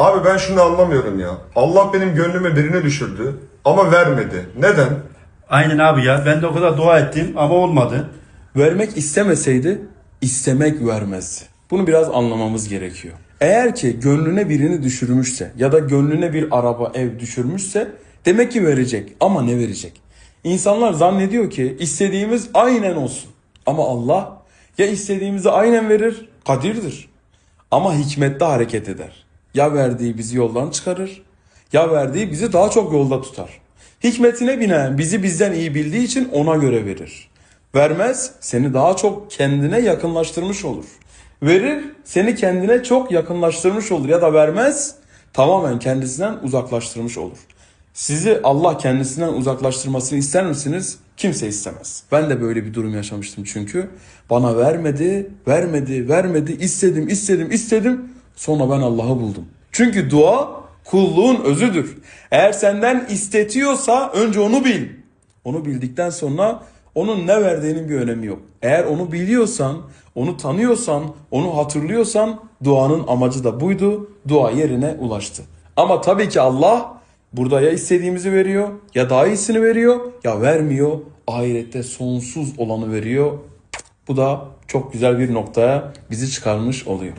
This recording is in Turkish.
Abi ben şunu anlamıyorum ya. Allah benim gönlüme birini düşürdü ama vermedi. Neden? Aynen abi ya. Ben de o kadar dua ettim ama olmadı. Vermek istemeseydi istemek vermezdi. Bunu biraz anlamamız gerekiyor. Eğer ki gönlüne birini düşürmüşse ya da gönlüne bir araba, ev düşürmüşse demek ki verecek. Ama ne verecek? İnsanlar zannediyor ki istediğimiz aynen olsun. Ama Allah ya istediğimizi aynen verir, kadirdir. Ama hikmetli hareket eder. Ya verdiği bizi yoldan çıkarır ya verdiği bizi daha çok yolda tutar. Hikmetine binen bizi bizden iyi bildiği için ona göre verir. Vermez seni daha çok kendine yakınlaştırmış olur. Verir seni kendine çok yakınlaştırmış olur ya da vermez tamamen kendisinden uzaklaştırmış olur. Sizi Allah kendisinden uzaklaştırmasını ister misiniz? Kimse istemez. Ben de böyle bir durum yaşamıştım çünkü. Bana vermedi, vermedi, vermedi, istedim, istedim, istedim. Sonra ben Allah'ı buldum. Çünkü dua kulluğun özüdür. Eğer senden istetiyorsa önce onu bil. Onu bildikten sonra onun ne verdiğinin bir önemi yok. Eğer onu biliyorsan, onu tanıyorsan, onu hatırlıyorsan duanın amacı da buydu. Dua yerine ulaştı. Ama tabii ki Allah burada ya istediğimizi veriyor ya daha iyisini veriyor ya vermiyor. Ahirette sonsuz olanı veriyor. Bu da çok güzel bir noktaya bizi çıkarmış oluyor.